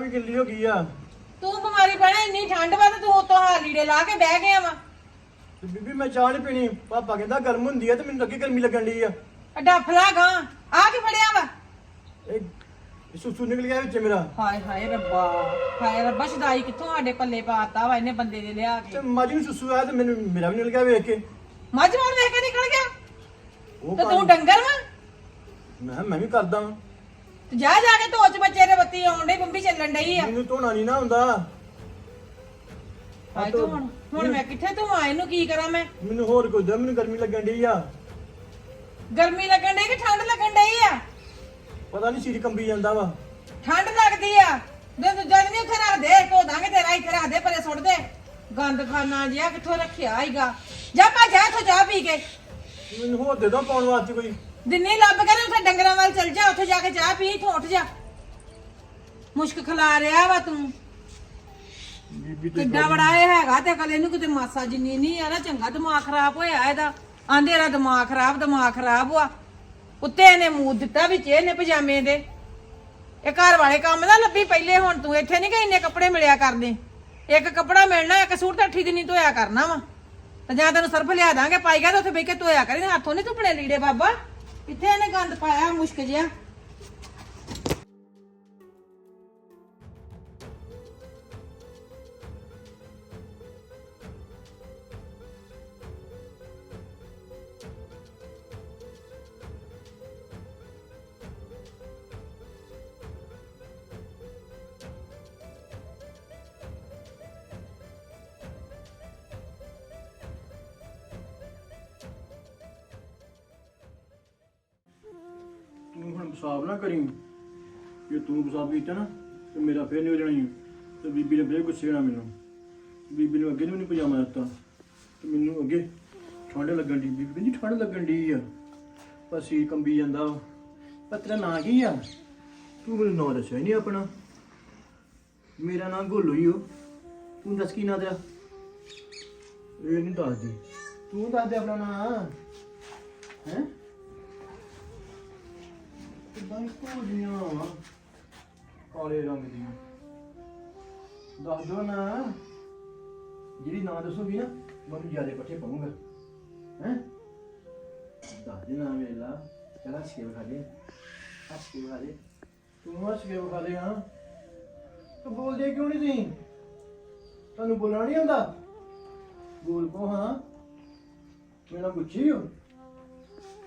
ਵੀ ਗਿੱਲੀ ਹੋ ਗਈ ਆ। ਤੂੰ ਬਿਮਾਰੀ ਪੈਣਾ ਇੰਨੀ ਠੰਡ ਵਾ ਤੇ ਤੂੰ ਉਤੋਂ ਹਾਰ ਲੀੜੇ ਲਾ ਕੇ ਬਹਿ ਗਿਆ ਵਾ। ਤੇ ਬੀਬੀ ਮੈਂ ਚਾਹ ਨਹੀਂ ਪੀਣੀ। ਪਾਪਾ ਕਹਿੰਦਾ ਗਰਮ ਹੁੰਦੀ ਆ ਤੇ ਮੈਨੂੰ ਲੱਗੀ ਗਰਮੀ ਲੱਗਣ ਡਈ ਆ। ਡੱਫਲਾ ਗਾ। ਆ ਕੀ ਫੜਿਆ ਵਾ? ਇਹ ਸੁਸੂ ਨਿਕਲ ਗਿਆ ਵਿੱਚ ਮੇਰਾ। ਹਾਏ ਹਾਏ ਰੱਬਾ। ਹਾਏ ਰੱਬਾ ਸ਼ਦਾਈ ਕਿੱਥੋਂ ਸਾਡੇ ਪੱਲੇ ਪਾਤਾ ਵਾ ਇਹਨੇ ਬੰਦੇ ਦੇ ਲਿਆ ਤੇ ਕੇ ਮਾਜੀ ਨੂੰ ਸੁਸੂ ਆਇਆ ਤੇ ਮੈਨੂੰ ਮੇਰਾ ਵੀ ਨਿਕਲ ਗਿਆ ਵੇਖ ਕੇ। ਮੱਝ ਵਾਲ ਵੇਖ ਕੇ ਨਿਕਲ ਗਿਆ? ਉਹ ਤੇ ਤੂੰ ਡੰਗਰ ਵਾ? ਮੈਂ ਕਿਹਾ ਮੈਂ ਵੀ ਕਰਦਾ ਵਾਂ। ਤੇ ਜਾ ਜਾ ਕੇ ਧੋਚ ਬੱਚੇ ਦੇ ਬੱਤੀ ਆਉਣ ਡਈ ਬੰਬੀ ਚੱਲਣ ਡਈ ਆ। ਮੈਨੂੰ ਧੋਣਾ ਨਹੀਂ ਨਾ ਹੁੰਦਾ। ਹਾਏ ਤੂੰ ਹੁਣ ਹੁਣ ਮੈਂ ਕਿੱਥੇ ਤੂੰ ਆ ਇਹਨੂੰ ਕੀ ਕਰਾਂ ਮੈਂ? ਮੈਨੂੰ ਹੋਰ ਕੁਝ ਦੇ ਮੈਨੂੰ ਗਰਮੀ ਲੱਗਣ ਡਈ ਆ। ਗਰਮੀ ਲੱਗਣ ਡਈ ਕਿ ਠੰਡ ਲੱਗਣ ਡਈ ਆ? ਪਤਾ ਨਹੀਂ ਸਿਰ ਕੰਬੀ ਜਾਂਦਾ ਵਾ। ਠੰਡ ਲੱਗਦੀ ਆ। ਜੇ ਤੂੰ ਜਦ ਨਹੀਂ ਉੱਥੇ ਰੱਖ ਦੇ ਧੋ ਦਾਂਗੇ ਤੇਰਾ ਇੱਥੇ ਰੱਖ ਦੇ ਪਰੇ ਸੁੱਟ ਦੇ। ਗੰਦ ਖਾਨਾ ਜਿਆ ਕਿੱਥੋਂ ਰੱਖਿਆ ਹੀਗਾ। ਜਾ ਪਾ ਜਾ ਇੱਥੋਂ ਚਾਹ ਪੀ ਕੇ। ਮੈਨੂੰ ਹੋਰ ਦੇ ਦੋ ਪਾਉਣ ਵਾਸਤੇ ਕੋਈ। ਦਿਨੇ ਲੱਭ ਕੇ ਨਾ ਉੱਥੇ ਡੰਗਰਾਂ ਵੱਲ ਚੱਲ ਜਾ ਉੱਥੇ ਜਾ ਕੇ ਚਾਹ ਪੀ ਇੱਥੋਂ ਉੱਠ ਜਾ। ਮੁਸ਼ਕ ਖਲਾ ਰਿਹਾ ਵਾ ਤੂੰ। ਬੀਬੀ ਤੇ ਕਿੱਡਾ ਬੜਾ ਇਹ ਹੈਗਾ ਤੇ ਕਲੇ ਨੂੰ ਕਿਤੇ ਮਾਸਾ ਜਿੰਨੀ ਨਹੀਂ ਆ ਨਾ ਚੰਗਾ ਦਿਮਾਗ ਖਰਾਬ ਹੋਇਆ ਇਹਦਾ। ਆਂਦੇ ਇਹਦਾ ਦਿਮਾਗ ਖਰਾਬ ਦਿਮਾਗ ਖਰਾਬ ਹੋਆ ਉੱਤੇ ਇਹਨੇ ਮੂੰਹ ਦਿੱਤਾ ਵਿੱਚ ਇਹਨੇ ਪਜਾਮੇ ਦੇ। ਇਹ ਘਰ ਵਾਲੇ ਕੰਮ ਨਾ ਲੱਭੀ ਪਹਿਲੇ ਹੁਣ ਤੂੰ ਇੱਥੇ ਨਹੀਂ ਕਿ ਇੰਨੇ ਕੱਪੜੇ ਮਿਲਿਆ ਕਰਦੇ ਇੱਕ ਕੱਪੜਾ ਮਿਲਣਾ ਇੱਕ ਸੂਟ ਤਾਂ ਅੱਠੀ ਦਿਨੀ ਧੋਇਆ ਕਰਨਾ ਵਾ। ਤੇ ਜਾਂ ਤੈਨੂੰ ਸਰਫ ਲਿਆ ਦਾਂਗੇ ਪਾਈ ਗਿਆ ਤੇ ਉੱਥੇ ਬਹਿ ਕੇ ਧੋਇਆ ਕਰੀ ਹੱਥੋਂ ਨਹੀਂ ਧੁੱਪਣੇ ਲੀੜੇ ਬਾਬਾ। ਕਿੱਥੇ ਇਹਨੇ ਗੰਦ ਪਾਇਆ ਮੁਸ਼ਕ ਜਿਹਾ? ਸਾਫ਼ ਨਾ ਕਰੀ। ਜੇ ਤੂੰ ਹਿਸਾਬ ਕੀਤਾ ਨਾ, ਤੇ ਮੇਰਾ ਫੇਰ ਨਹੀਂ ਹੋ ਜਾਣਾ ਈ। ਤੇ ਬੀਬੀ ਨੇ ਫੇਰ ਗੁੱਸੇ ਹੋਣਾ ਮੈਨੂੰ। ਬੀਬੀ ਨੂੰ ਅੱਗੇ ਨੂੰ ਨਹੀਂ ਪਜਾਮਾ ਦਿੱਤਾ। ਤੇ ਮੈਨੂੰ ਅੱਗੇ ਠੰਡ ਲੱਗਣ ਦੀ ਬੀਬੀ ਕਹਿੰਦੀ ਠੰਡ ਲੱਗਣ ਦੀ ਆ। ਪਸੀ ਕੰਬੀ ਜਾਂਦਾ ਪਰ ਤੇਰਾ ਨਾਂ ਕੀ ਆ? ਤੂੰ ਮੈਨੂੰ ਨਾਂ ਦੱਸਿਆ ਹੀ ਨਹੀਂ ਆਪਣਾ। ਮੇਰਾ ਨਾਂ ਗੋਲੂ ਹੀ ਹੋ ਤੂੰ ਦੱਸ ਕੀ ਨਾਂ ਤੇਰਾ? ਇਹ ਨਹੀਂ ਦੱਸਦੀ। ਤੂੰ ਦੱਸ ਦੇ ਆਪਣਾ ਨਾਂ। ਹੈ? ਕਿੱਦਾਂ ਇੱਕੋ ਜਿਹੀਆਂ ਵਾਂ, ਕਾਲੇ ਰੰਗ ਦੀਆਂ। ਦੱਸ ਦੋ ਨਾ ਜਿਹੜੀ ਨਾਂ ਦੱਸੋਗੀ ਨਾ ਮੈਂ ਜ਼ਿਆਦਾ ਪੱਠੇ ਪਾਉਂਗਾ। ਹੈ? ਦੱਸ ਦੇ ਨਾ ਵੇਲਾ ਚਲਾ ਸੇਵ ਖਾ ਦੇ ਹੱਸ ਕੇ ਖਾ ਦੇ ਤੂੰ ਹੱਸ ਕੇ ਖਾ ਦੇ ਹਾਂ ਤੂੰ ਬੋਲਦੇ ਕਿਉਂ ਨਹੀਂ ਤੁਸੀਂ? ਤੁਹਾਨੂੰ ਬੋਲਣਾ ਨਹੀਂ ਆਉਂਦਾ? ਬੋਲ ਕੋ ਹਾਂ? ਮੇਰਾ ਗੁੱਚੀ ਹੋ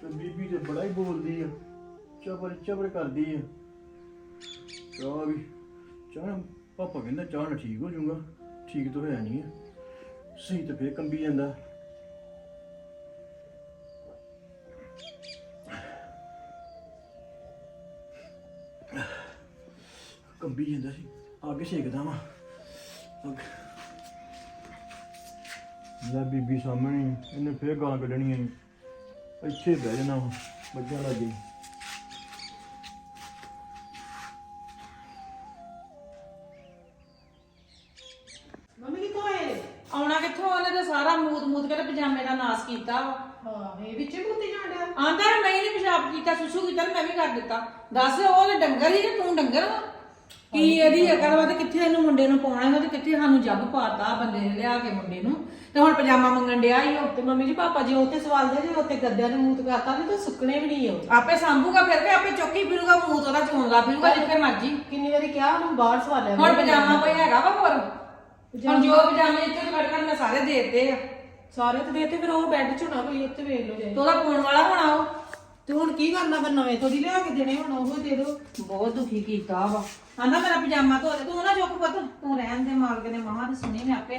ਤੇ ਬੀਬੀ ਤੇ ਬੜਾ ਹੀ ਬੋਲਦੀ ਆ। ਚਬਰ ਚਬਰ ਕਰਦੀ ਆ। ਚਾਹ ਵੀ ਚਾਹ ਪਾਪਾ ਕਹਿੰਦਾ ਚਾਹ ਨਾ ਠੀਕ ਹੋ ਜਾਊਗਾ। ਠੀਕ ਤਾਂ ਹੋਇਆ ਨਹੀਂ ਆ। ਸਹੀ ਤਾਂ ਫੇਰ ਕੰਬੀ ਜਾਂਦਾ। ਕੰਬੀ ਜਾਂਦਾ ਸੀ। ਅੱਗ ਸੇਕਦਾ ਵਾ। ਅੱਗ। ਲੈ ਬੀਬੀ ਸਾਹਮਣੇ ਇਹਨੇ ਫੇਰ ਗਾਲਾਂ ਕੱਢਣੀਆਂ ਇੱਥੇ ਬਹਿ ਜਾਣਾ ਵਾ, ਵੱਜਣ ਲੱਗੀ ਕੀਤਾ ਸੁਸੂ ਕੀਤਾ ਤੇ ਮੈਂ ਵੀ ਕਰ ਦਿੱਤਾ। ਦੱਸ ਉਹ ਤੇ ਡੰਗਰ ਹੀ ਤੇ ਤੂੰ ਡੰਗਰ ਵਾ। ਕੀ ਇਹਦੀ ਅਕਲ ਵਾ ਤੇ ਕਿੱਥੇ ਇਹਨੂੰ ਮੁੰਡੇ ਨੂੰ ਪਾਉਣਾ ਵਾ ਤੇ ਕਿੱਥੇ ਸਾਨੂੰ ਜੱਬ ਪਾਤਾ ਬੰਦੇ ਨੇ ਲਿਆ ਕੇ ਮੁੰਡੇ ਨੂੰ। ਤੇ ਹੁਣ ਪਜਾਮਾ ਮੰਗਣ ਡਿਆ ਹੀ ਉਹ। ਤੇ ਮੰਮੀ ਜੀ ਪਾਪਾ ਜੀ ਉੱਥੇ ਸਵਾਲ ਦੇ ਜੇ ਉੱਥੇ ਗੱਦਿਆਂ ਨੂੰ ਮੂਤ ਕਰਤਾ ਵੀ ਤਾਂ ਸੁੱਕਣੇ ਵੀ ਨਹੀਂ ਉਹ। ਆਪੇ ਸੰਭੂਗਾ ਫਿਰ ਕੇ ਆਪੇ ਚੌਕੀ ਫਿਰੂਗਾ ਮੂਤ ਉਹਦਾ ਚੋਂਦਾ ਫਿਰੂਗਾ ਜਿੱਥੇ ਮਰਜ਼ੀ। ਕਿੰਨੀ ਵਾਰੀ ਕਿਹਾ ਉਹਨੂੰ ਬਾਹਰ ਸਵਾਲਿਆ ਹੁਣ ਪਜਾਮਾ ਕੋਈ ਹੈਗਾ ਵਾ ਹੋਰ? ਹੁਣ ਜੋ ਪਜਾਮੇ ਇੱਥੇ ਕੱਢ ਕੱਢ ਮੈਂ ਸਾਰੇ ਦੇ ਦਿੱਤੇ ਆ। ਸਾਰੇ ਤੇ ਦੇਤੇ ਫਿਰ ਉਹ ਬੈੱਡ ਚ ਹੋਣਾ ਕੋਈ ਉੱਥੇ ਵੇਖ ਲਓ ਤੇ ਜਾਈ ਉਹਦਾ ਪਾਉਣ ਵਾਲਾ ਹੋਣਾ ਉਹ। ਤੇ ਹੁਣ ਕੀ ਕਰਨਾ ਫਿਰ ਨਵੇਂ ਥੋੜੀ ਲਿਆ ਕੇ ਦੇਣੇ ਹੁਣ ਉਹ ਦੇ ਦਿਓ। ਬਹੁਤ ਦੁਖੀ ਕੀਤਾ ਵਾ। ਆਂਦਾ ਮੇਰਾ ਪਜਾਮਾ ਧੋ ਦੇ ਤੂੰ ਨਾ ਚੁੱਕ ਪੁੱਤ ਤੂੰ ਰਹਿਣ ਦੇ ਮਾਲਕ ਨੇ। ਮਹਾਂ ਤੇ ਸੁਣੀ ਮੈਂ ਆਪੇ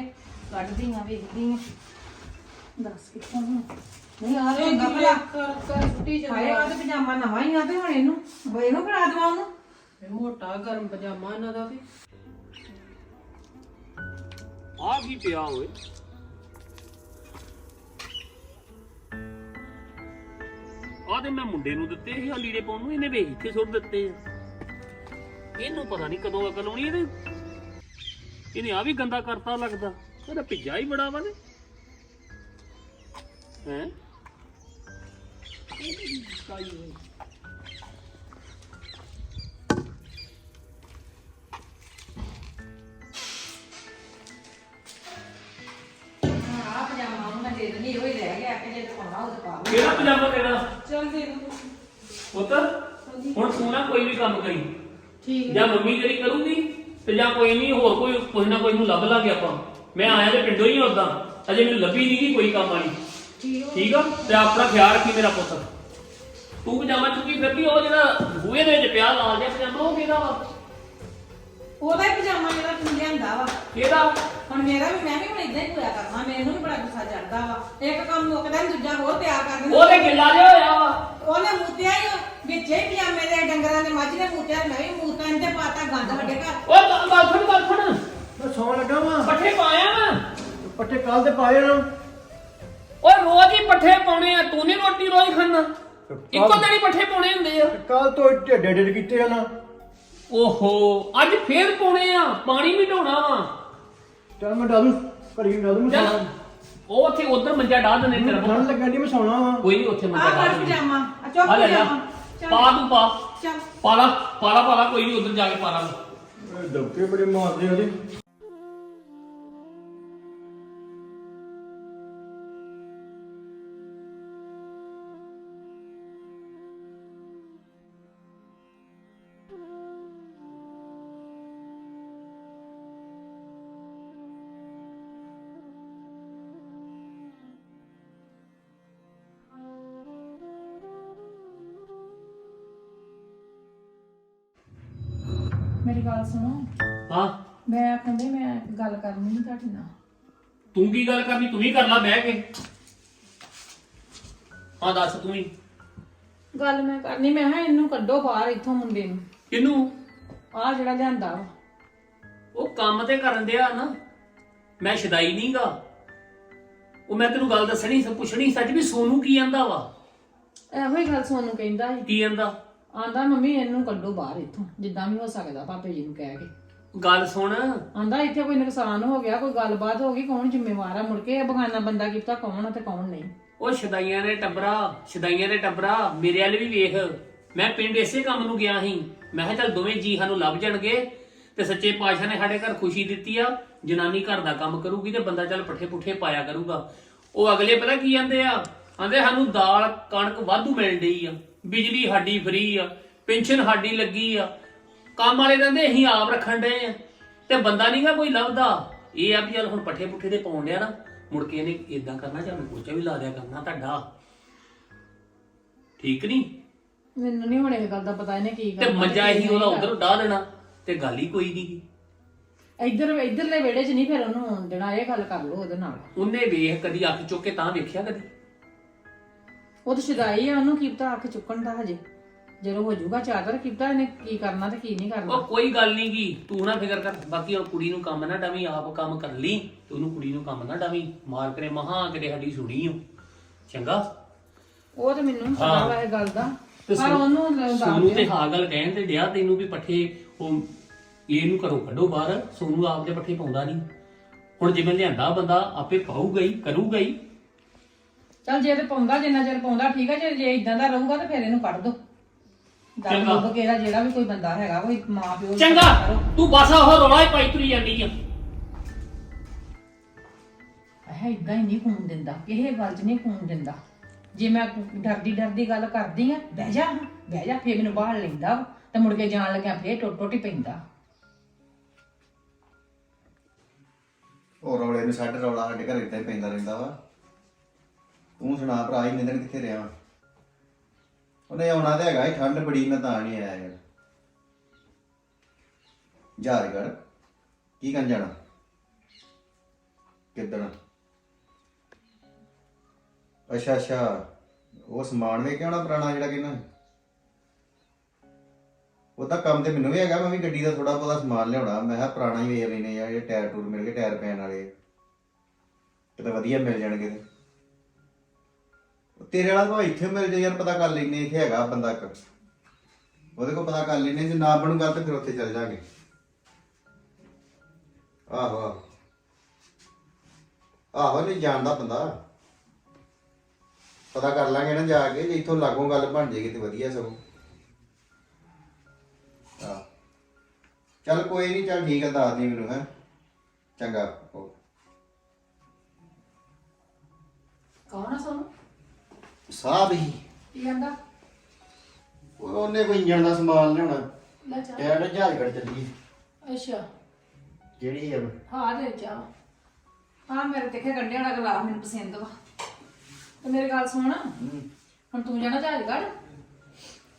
ਕੱਢਦੀ ਆ ਵੇਖਦੀ ਆ ਦੱਸ ਕਿੱਥੋਂ ਨੂੰ ਨਹੀਂ ਆ ਰਿਹਾ ਭਲਾ। ਕਰ ਕਰ ਛੁੱਟੀ ਹਾਏ ਆ ਤੇ ਪਜਾਮਾ ਨਵਾਂ ਹੀ ਆ ਤੇ ਹੁਣ ਇਹਨੂੰ ਬਈ ਇਹਨੂੰ ਫੜਾ ਦਵਾ ਉਹਨੂੰ। ਮੋਟਾ ਗਰਮ ਪਜਾਮਾ ਇਹਨਾਂ ਦਾ ਤੇ। ਆ ਕੀ ਪਿਆ ਓਏ? ਆ ਮੈਂ ਮੁੰਡੇ ਨੂੰ ਦਿੱਤੇ ਸੀ ਆ ਲੀੜੇ ਪਾਉਣ ਨੂੰ ਇਹਨੇ ਵੇਖ ਇੱਥੇ ਸੁੱਟ ਦਿੱਤੇ ਆ। ਇਹਨੂੰ ਪਤਾ ਨਹੀਂ ਕਦੋਂ ਅਕਲ ਆਉਣੀ, ਇਹਦੇ ਇਹਨੇ ਆ ਵੀ ਗੰਦਾ ਕਰਤਾ ਲੱਗਦਾ। ਇਹਦਾ ਭਿੱਜਾ ਹੀ ਬੜਾ ਵਾ ਨੇ। ਹੈ? ਚੱਕ ਜੇ ਪਾਉਣਾ ਉਹ ਪਾ ਲਓ ਕਿਹੜਾ ਪਜਾਮਾ ਲੈਣਾ ਚੱਲ ਦੇ ਪੁੱਤ ਹੁਣ ਤੂੰ ਨਾ ਕੋਈ ਵੀ ਕੰਮ ਕਰੀ। ਠੀਕ। ਜਾਂ ਮੰਮੀ ਜਿਹੜੀ ਕਰੂਗੀ ਤੇ ਜਾਂ ਕੋਈ ਨਹੀਂ ਹੋਰ ਕੋਈ ਕੁਝ ਨਾ ਕੋਈ ਨੂੰ ਲੱਭ ਲਾਂਗੇ ਆਪਾਂ। ਮੈਂ ਆਇਆ ਤੇ ਪਿੰਡੋਂ ਹੀ ਉਦਾਂ ਅਜੇ ਮੈਨੂੰ ਲੱਭੀ ਨਹੀਂ ਕੋਈ ਕੰਮ ਵਾਲੀ। ਠੀਕ ਆ? ਤੇ ਆਪਣਾ ਖਿਆਲ ਰੱਖੀ ਮੇਰਾ ਪੁੱਤ। ਤੂੰ ਪਜਾਮਾ ਚੁੱਕੀ ਫਿਰਦੀ ਉਹ ਜਿਹੜਾ ਬੂਹੇ ਦੇ ਵਿੱਚ ਪਿਆ ਲਾਲ ਜਿਹਾ ਪਜਾਮਾ ਉਹ ਕਿਹਦਾ ਵਾ? ਉਹਦਾ ਹੀ ਪਜਾਮਾ ਜਿਹੜਾ ਤੂੰ ਲਿਆਂਦਾ ਵਾ। ਕਿਹਦਾ? ਹੁਣ ਮੇਰਾ ਵੀ ਮੈਂ ਵੀ ਹੁਣ ਇਦਾਂ ਹੀ ਹੋਇਆ ਕਰਨਾ ਮੈਨੂੰ ਵੀ ਬੜਾ ਗੁੱਸਾ ਚੜਦਾ ਵਾ। ਇੱਕ ਕੰਮ ਮੁੱਕਦਾ ਨੀ ਦੂਜਾ ਹੋਰ ਤਿਆਰ ਕਰ ਦਿੰਦਾ। ਉਹਦੇ ਗਿੱਲਾ ਜਿਹਾ ਹੋਇਆ ਵਾ। ਉਹਨੇ ਮੂਤਿਆ ਹੀ ਉਹ, ਵਿੱਚੇ ਹੀ ਪਜਾਮੇ ਦੇ ਡੰਗਰਾਂ ਦੇ ਮੱਝ ਦੇ ਮੂਤਿਆ ਮੈਂ ਵੀ ਮੂਤਾਂ ਤੇ ਪਾਤਾ ਗੰਦ ਸਾਡੇ ਘਰ। ਉਹ ਗੱਲ- ਗੱਲ ਫੜ ਗੱਲ ਫੜ ਮੈਂ ਸੌਣ ਲੱਗਾ ਵਾਂ। ਪੱਠੇ ਪਾਇਆ ਵਾ ਪੱਠੇ ਕੱਲ ਤੇ ਪਾਏ ਨਾ ਓਏ ਰੋਜ਼ ਹੀ ਪੱਠੇ ਪਾਉਣੇ ਆ ਤੂੰ ਨਹੀਂ ਰੋਟੀ ਰੋਜ਼ ਖਾਣਾ ਇੱਕੋ ਦਿਨ ਹੀ ਪੱਠੇ ਪਾਉਣੇ ਹੁੰਦੇ ਆ। ਕੱਲ ਤੋਂ ਢੇਡੇ ਢੇਡ ਕੀਤੇ ਆ ਨਾ। ਓਹੋ ਅੱਜ ਫੇਰ ਪਾਉਣੇ ਆ? ਪਾਣੀ ਵੀ ਢੋਣਾ ਵਾ। ਚੱਲ ਮੈਂ ਡਾਲੂ ਘੜੀ ਡਾਲੂ ਮੈਂ ਚੱਲ। ਸੌਣਾ। ਉਹ ਉੱਥੇ ਉਧਰ ਮੰਜਾ ਢਾ ਦਨੇ ਤੇਰਾ ਠੰਡ ਪੁੱਤ। ਲੱਗਣ ਦੀ ਮੈਂ ਸੌਣਾ ਵਾਂ। ਕੋਈ ਨਹੀਂ ਉੱਥੇ ਮੰਜਾ ਆਹ ਢਾ ਫੜ ਦਨੇ ਪਜਾਮਾ। ਆ ਚੁੱਕ ਆ ਲੈ ਜਾ। ਪਜਾਮਾ। ਚੱਲ। ਪਾ ਤੂੰ ਪਾ। ਚੱਲ। ਪਾਲਾ ਪਾਲਾ ਪਾਲਾ ਕੋਈ ਨਹੀਂ ਉਧਰ ਜਾ ਕੇ ਪਾਲਾ ਦਬਕੇ ਬੜੇ ਮਾਰਦੇ ਉਹਦੇ। ਮੇਰੀ ਗੱਲ ਸੁਣੋ। ਹਾਂ। ਮੈਂ ਆਖੰਦੇ ਮੈਂ ਗੱਲ ਕਰਨੀ ਨਹੀਂ ਤੁਹਾਡੇ ਨਾਲ। ਤੂੰ ਕੀ ਗੱਲ ਕਰਨੀ? ਤੂੰ ਹੀ ਕਰ ਲੈ ਬਹਿ ਕੇ। ਹਾਂ ਦੱਸ ਤੂੰ ਹੀ ਗੱਲ ਮੈਂ ਕਰਨੀ ਮੈਂ ਹਾਂ ਇਹਨੂੰ ਕੱਢੋ ਬਾਹਰ ਇੱਥੋਂ ਮੁੰਡੇ ਨੂੰ। ਕਿਨੂੰ ਆਹ ਜਿਹੜਾ ਲਿਆਂਦਾ ਵਾ। ਉਹ ਕੰਮ ਤੇ ਕਰਨ ਦਿਆ ਨਾ। ਮੈਂ ਸ਼ਦਾਈ ਨਹੀਂਗਾ ਉਹ ਮੈਂ ਤੈਨੂੰ ਗੱਲ ਦੱਸਣੀ ਸੀ ਪੁੱਛਣੀ ਸੱਚ ਵੀ ਸੋਨੂੰ ਕੀ ਆਂਦਾ ਵਾ? ਇਹੋ ਹੀ ਗੱਲ ਸੋਨੂੰ ਕਹਿੰਦਾ ਸੀ। ਕੀ ਆਂਦਾ? ਆਂਦਾ ਮੰਮੀ ਇਹਨੂੰ ਕੱਢੋ ਬਾਹਰ ਇੱਥੋਂ ਜਿੱਦਾਂ ਵੀ ਹੋ ਸਕਦਾ ਪਾਪੇ ਜੀ ਨੂੰ ਕਹਿ ਕੇ। ਗੱਲ ਸੁਣ। ਆਂਦਾ ਇੱਥੇ ਕੋਈ ਨੁਕਸਾਨ ਹੋ ਗਿਆ ਕੋਈ ਗੱਲਬਾਤ ਹੋ ਗਈ ਕੌਣ ਜ਼ਿੰਮੇਵਾਰ ਆ? ਮੁੜ ਕੇ ਇਹ ਬਗਾਨਾ ਬੰਦਾ ਕੀਤਾ ਕੌਣ ਆ ਤੇ ਕੌਣ ਨਹੀਂ। ਉਹ ਸ਼ਦਾਈਆਂ ਨੇ ਟੱਬਰਾ ਸ਼ਦਾਈਆਂ ਨੇ ਟੱਬਰਾ ਮੇਰੇ ਵਾਲੇ ਵੀ ਵੇਖ। ਮੈਂ ਪਿੰਡ ਇਸੇ ਕੰਮ ਨੂੰ ਗਿਆ ਸੀ। ਮੈਂ ਕਿਹਾ ਚੱਲ ਦੋਵੇਂ ਜੀ ਸਾਨੂੰ ਲੱਭ ਜਾਣਗੇ ਤੇ ਸੱਚੇ ਪਾਤਸ਼ਾਹ ਨੇ ਸਾਡੇ ਘਰ ਖੁਸ਼ੀ ਦਿੱਤੀ ਆ। ਜਨਾਨੀ ਘਰ ਦਾ ਕੰਮ ਕਰੂਗੀ ਤੇ ਬੰਦਾ ਚੱਲ ਪੱਠੇ ਪੁੱਠੇ ਪਾਇਆ ਕਰੂਗਾ। ਉਹ ਅਗਲੇ ਪਤਾ ਕੀ ਕਹਿੰਦੇ ਆ? ਆਂਦੇ ਸਾਨੂੰ ਦਾਲ ਕਣਕ ਵਾਧੂ ਮਿਲ ਡਈ ਆ ਬਿਜਲੀ ਸਾਡੀ ਫਰੀ ਆ ਪੈਨਸ਼ਨ ਸਾਡੀ ਲੱਗੀ ਆ। ਕੰਮ ਵਾਲੇ ਕਹਿੰਦੇ ਅਸੀਂ ਆਪ ਰੱਖਣ ਡਏ ਆ ਤੇ ਬੰਦਾ ਨਹੀਂਗਾ ਕੋਈ ਲੱਭਦਾ। ਇਹ ਆ ਵੀ ਚੱਲ ਹੁਣ ਪੱਠੇ ਪੁੱਠੇ ਤੇ ਪਾਉਣ ਡਿਆ ਨਾ ਮੁੜ ਕੇ ਇਹਨੇ ਇਦਾਂ ਕਰਨਾ ਚੱਲ ਪੋਚਾ ਵੀ ਲਾ ਦਿਆ ਕਰਨਾ ਤੁਹਾਡਾ। ਠੀਕ ਨਹੀਂ ਮੈਨੂੰ ਨਹੀਂ ਹੁਣ ਇਹ ਗੱਲ ਦਾ ਪਤਾ ਇਹਨੇ ਕੀ ਤੇ ਕਰਨਾ ਮੰਜਾ ਕੀ ਹੀ ਉਹਦਾ ਨਹੀਂ ਉਧਰ ਡਾ ਦੇਣਾ ਤੇ ਗੱਲ ਹੀ ਕੋਈ ਨਹੀਂ ਕਰਨਾ। ਇੱਧਰ ਇੱਧਰਲੇ ਵਿਹੜੇ 'ਚ ਨਹੀਂ ਫਿਰ ਉਹਨੂੰ ਆਉਣ ਦੇਣਾ ਇਹ ਗੱਲ ਕਰ ਲਓ ਉਹਦੇ ਨਾਲ। ਉਹਨੇ ਵੇਖ ਕਦੀ ਅੱਖ ਚੁੱਕ ਕੇ ਤਾਂ ਵੇਖਿਆ ਕਦੀ? ਉਹ ਤਾਂ ਸ਼ਦਾਈ ਆ ਉਹਨੂੰ ਕੀ ਪਤਾ ਅੱਖ ਚੁੱਕਣ ਦਾ ਹਜੇ। ਜਦੋਂ ਹੋ ਜਾਊਗਾ ਚਾਦਰ ਕੀ ਪਤਾ ਇਹਨੇ ਕੀ ਕਰਨਾ ਤੇ ਕੀ ਨਹੀਂ ਕਰਨਾ। ਉਹ ਕੋਈ ਗੱਲ ਨਹੀਂ ਗੀ ਤੂੰ ਨਾ ਫਿਕਰ ਕਰ ਬਾਕੀ ਉਹ ਕੁੜੀ ਨੂੰ ਕੰਮ ਨਾ ਡਾਵੀਂ ਆਪ ਕੰਮ ਕਰ ਲਈ ਤੇ ਉਹਨੂੰ ਕੁੜੀ ਨੂੰ ਕੰਮ ਨਾ ਡਾਵੀਂ। ਮਾਰ ਕਰੇ ਮਹਾ ਕਿਤੇ ਸਾਡੀ ਸੁਣੀ ਓ। ਚੰਗਾ? ਉਹ ਤਾਂ ਮੈਨੂੰ ਨੀ ਪਤਾ ਹਾਂ। ਵਾ ਇਹ ਗੱਲ ਦਾ। ਤੇ ਪਰ ਸੋ- ਉਹਨੂੰ ਸੋਨੂੰ ਤੇ। ਹਾਂ ਗੱਲ ਕਹਿਣ ਤੇ ਡਿਆ ਤੈਨੂੰ ਵੀ ਪੱਠੇ ਉਹ ਇਹਨੂੰ ਘਰੋਂ ਕੱਢੋ ਬਾਹਰ ਸੋਨੂੰ ਆਪ ਦੇ ਪੱਠੇ ਪਾਉਂਦਾ ਨਹੀਂ ਹੁਣ ਜਿਵੇਂ ਲਿਆਂਦਾ ਬੰਦਾ ਆਪੇ ਪਾਊਗਾ ਹੀ ਕਰੂਗਾ ਹੀ ਚੱਲ ਜੇ ਤੇ ਪਾਉਂਦਾ ਜਿੰਨਾ ਚਿਰ ਪਾਉਂਦਾ ਠੀਕ ਆ ਜੇ ਜੇ ਇਦਾਂ ਦਾ ਰਹੂਗਾ ਤਾਂ ਫਿਰ ਇਹਨੂੰ ਕੱਢ ਦੋ। ਚੰਗਾ। ਲੱਭ ਕੇ ਇਹਦਾ ਜਿਹੜਾ ਵੀ ਕੋਈ ਬੰਦਾ ਹੈਗਾ ਕੋਈ ਮਾਂ ਪਿਓ ਚੰਗਾ। ਤੂੰ ਬਸ ਉਹ ਰੌਲਾ ਹੀ ਪਾਈ ਤੁਰੀ ਜਾਂਦੀ ਆ। ਇਹ ਇਦਾਂ ਹੀ ਨਹੀਂ ਖੂਨ ਦਿੰਦਾ ਕਿਸੇ ਗੱਲ 'ਚ ਨਹੀਂ ਖੂਨ ਦਿੰਦਾ। ਜੇ ਮੈਂ ਡਰਦੀ ਡਰਦੀ ਗੱਲ ਕਰਦੀ ਆ ਬਹਿ ਜਾ ਬਹਿ ਜਾ ਫੇਰ ਮੈਨੂੰ ਬਾਹਰ ਲੈਂਦਾ ਵਾ, ਤੇ ਮੁੜ ਕੇ ਜਾਣ ਲੱਗਿਆ ਫੇਰ ਟੁੱਟ ਟੁੱਟ ਹੀ ਪੈਂਦਾ। ਉਹ ਰੌਲੇ ਨੂੰ ਛੱਡ ਰੌਲਾ ਸਾਡੇ ਘਰ ਇੱਦਾਂ ਹੀ ਪੈਂਦਾ ਰਹਿੰਦਾ ਵਾ। ਤੂੰ ਸੁਣਾ ਭਰਾ, ਇੰਨੇ ਦਿਨ ਕਿੱਥੇ ਰਿਹਾ? ਉਹਨੇ ਆਉਣਾ ਤੇ ਹੈਗਾ ਹੀ ਠੰਡ ਬੜੀ, ਮੈਂ ਤਾਂ ਨਹੀਂ ਆਇਆ ਯਾਰ। ਜਾਰਗੜ ਕੀ ਕਰਨ ਜਾਣਾ? ਕਿੱਦਣ? ਅੱਛਾ ਅੱਛਾ, ਉਹ ਸਮਾਨ ਵੇ ਕੇ ਆਉਣਾ ਪੁਰਾਣਾ ਜਿਹੜਾ ਕਿੰਨਾ ਉਹ ਤਾਂ ਕੰਮ ਤੇ ਮੈਨੂੰ ਵੀ ਹੈਗਾ, ਮੈਂ ਵੀ ਗੱਡੀ ਦਾ ਥੋੜਾ ਬਹੁਤਾ ਸਮਾਨ ਲਿਆਉਣਾ। ਮੈਂ ਕਿਹਾ ਪੁਰਾਣਾ ਹੀ ਵੇਚ ਲੈਨੇ ਆ ਇਹ ਟਾਇਰ ਟੂਰ ਮਿਲ ਗਏ, ਟਾਇਰ ਪੈਣ ਵਾਲੇ। ਕਿਤੇ ਵਧੀਆ ਮਿਲ ਜਾਣਗੇ। ਤੇ ਤੇਰੇ ਵਾਲਾ ਤਾਂ ਇੱਥੇ ਮਿਲ ਜਾ ਯਾਰ, ਪਤਾ ਕਰ ਲੈਨੇ ਇੱਥੇ ਹੈਗਾ ਬੰਦਾ ਇੱਕ। ਉਹਦੇ ਕੋਲ ਪਤਾ ਕਰ ਲੈਨੇ, ਜੇ ਨਾ ਬਣੂਗਾ ਤਾਂ ਫਿਰ ਉੱਥੇ ਚੱਲ ਜਾਾਂਗੇ। ਆਹੋ ਆਹੋ। ਆਹੋ, ਨਹੀਂ ਜਾਣਦਾ ਬੰਦਾ। ਪਤਾ ਕਰ ਲਾਂਗੇ ਨਾ ਜਾ ਕੇ, ਜੇ ਇੱਥੋਂ ਲਾਗੋਂ ਗੱਲ ਬਣ ਜੇਗੀ ਤੇ ਵਧੀਆ ਸਗੋਂ। ਆਹ। ਚੱਲ ਕੋਈ ਨਹੀਂ, ਚੱਲ ਠੀਕ ਹੈ ਦੱਸ ਦੀ ਮੈਨੂੰ, ਹੈ। ਚੰਗਾ ਓ। ਕੌਣ ਆ ਸੋਨੂੰ? ਸਾਹਿਬ ਹੀ ਕੀ ਕਹਿੰਦਾ? ਉਹਨੇ ਕੋਈ ਇੰਜਣ ਦਾ ਸਮਾਨ ਲਿਆਉਣਾ। ਲੈ ਚਾ ਟਾਇਰ ਜਹਾਜ਼ ਕੱਢ ਚੱਲੀ ਅੱਛਾ। ਕਿਹੜੀ ਆ ਹਾਂ ਦੇ ਚਾ ਹਾਂ ਮੇਰੇ ਦੇਖੇ ਗੰਢਿਆਂ ਦਾ ਗਲਾਸ ਮੈਨੂੰ ਪਸੰਦ ਵਾ। ਤੇ ਮੇਰੀ ਗੱਲ ਸੁਣ। ਹੁਣ ਤੂੰ ਜਾਣਾ ਝਾਜਗੜ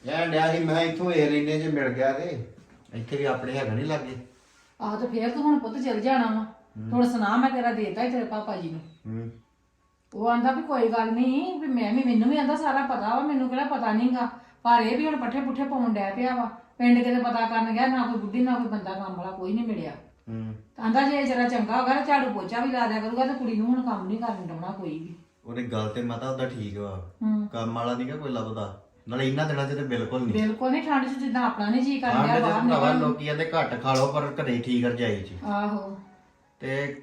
ਇਹ ਡਿਆ ਸੀ ਮੈਂ ਇੱਥੋਂ ਏਰ ਇੰਨੇ ਚ ਮਿਲ ਗਿਆ ਤੇ ਇੱਥੇ ਵੀ ਆਪਣੇ ਹੈਗਾ ਨਹੀਂ ਲੱਗੇ। ਆਹ ਤੇ ਫੇਰ ਤੂੰ ਹੁਣ ਪੁੱਤ ਚਲ ਜਾਣਾ ਵਾ। ਥੋੜਾ ਸੁਣਾ ਮੈਂ ਤੇਰਾ ਦੇਤਾ ਹੀ ਤੇਰੇ ਪਾਪਾ ਜੀ ਨੂੰ। ਹੂੰ। ਉਹ ਆਂਦਾ ਵੀ ਕੋਈ ਗੱਲ ਨਹੀਂ ਵੀ ਮੈਂ ਵੀ ਮੈਨੂੰ ਵੀ ਆਂਦਾ ਸਾਰਾ ਪਤਾ ਵਾ ਮੈਨੂੰ ਕਿਹੜਾ ਪਤਾ ਨਹੀਂਗਾ। ਪਰ ਇਹ ਵੀ ਹੁਣ ਪੱਠੇ ਪੁੱਠੇ ਪਾਉਣ ਡਿਆ ਪਿਆ ਵਾ। ਪਿੰਡ ਕਿਤੇ ਪਤਾ ਕਰਨ ਗਿਆ ਨਾ ਕੋਈ ਬੁੱਢੀ ਨਾ ਕੋਈ ਬੰਦਾ ਕੰਮ ਵਾਲਾ ਕੋਈ ਨਹੀਂ ਮਿਲਿਆ। ਹੂੰ। ਆਂਦਾ ਜੇ ਜਰਾ ਚੰਗਾ ਹੋਗਾ ਤਾਂ ਝਾੜੂ ਪੋਚਾ ਵੀ ਲਾ ਦਿਆ ਕਰੂਗਾ ਤੇ ਕੁੜੀ ਨੂੰ ਹੁਣ ਕੰਮ ਨਹੀਂ ਕਰਨ ਦੇਣਾ ਕੋਈ ਵੀ। ਉਹਨੇ ਗੱਲ ਤੇ ਮਾਤਾ ਉਹਦਾ ਠੀਕ ਵਾ। ਹੂੰ। ਕੰਮ ਵਾਲਾ ਨਹੀਂਗਾ ਕੋਈ ਲੱਭਦਾ। ਨਾਲੇ ਇਹਨਾਂ ਦਿਨਾਂ 'ਚ ਤੇ ਬਿਲਕੁਲ ਨਹੀਂ ਬਿਲਕੁਲ ਨਹੀਂ ਠੰਡ 'ਚ ਜਿੱਦਾਂ ਆਪਣਾ ਨਹੀਂ ਜੀ ਕਰਨ ਡਿਆ ਬਾਹਰ ਨਿਕਲਣ। ਨੂੰ। ਲੋਕੀ ਕਹਿੰਦੇ ਘੱਟ ਖਾ ਲਓ ਪਰ ਘਰੇ ਠੀਕ ਰਜਾਈ 'ਚ। ਆਹੋ। ਤੇ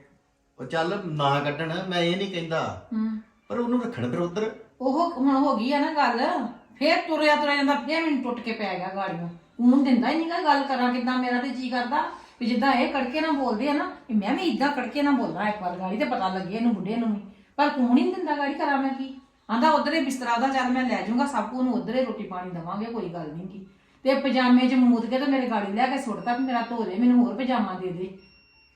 ਉਹ ਚੱਲ ਨਾ ਕੱਢਣ ਮੈਂ ਇਹ ਨਹੀਂ ਕਹਿੰਦਾ। ਹੂੰ। ਪਰ ਉਹਨੂੰ ਰੱਖਣ ਫਿਰ ਉਧਰ। ਉਹ ਹੁਣ ਹੋ ਗਈ ਆ ਨਾ ਗੱਲ ਫੇਰ ਤੁਰਿਆ ਤੁਰਿਆ ਜਾਂਦਾ ਫੇਰ ਮੈਨੂੰ ਟੁੱਟ ਕੇ ਪੈ ਗਿਆ ਗਾੜੀਆਂ। ਉਹਨੂੰ ਦਿੰਦਾ ਹੀ ਨਹੀਂਗਾ ਗੱਲ ਕਰਾਂ ਕਿਦਾਂ ਮੇਰਾ ਤੇ ਜੀ ਕਰਦਾ। ਵੀ ਜਿੱਦਾਂ ਇਹ ਕੜਕੇ ਨਾਲ ਬੋਲਦੇ ਆ ਨਾ ਵੀ ਮੈਂ ਵੀ ਇਦਾਂ ਕੜਕੇ ਨਾਲ ਬੋਲਦਾ ਇੱਕ ਵਾਰ ਗਾੜੀ ਤੇ ਪਤਾ ਲੱਗੇ ਇਹਨੂੰ ਬੁੱਢੇ ਨੂੰ ਵੀ। ਪਰ ਤੂੰ ਨਹੀਂ ਦਿੰਦਾ ਗਾੜੀ ਕਰਾਂ ਮੈਂ ਕੀ? ਆਂਦਾ ਉਧਰੇ ਬਿਸਤਰਾ ਉਹਦਾ ਚੱਲ ਮੈਂ ਲੈ ਜਾਊਂਗਾ ਸਭ ਕੋ ਨੂੰ ਉਧਰੇ ਰੋਟੀ ਪਾਣੀ ਦਵਾਂਗੇ ਕੋਈ ਗੱਲ ਨਹੀਂ ਕੀ। ਤੇ ਪਜਾਮੇ 'ਚ ਮੂਦ ਕੇ ਤੇ ਮੇਰੇ ਗਾੜੀ ਲੈ ਕੇ ਸੁੱਟਤਾ ਵੀ ਮੇਰਾ ਧੋ ਦੇ ਮੈਨੂੰ ਹੋਰ ਪਜਾਮਾ ਦੇ ਦੇ।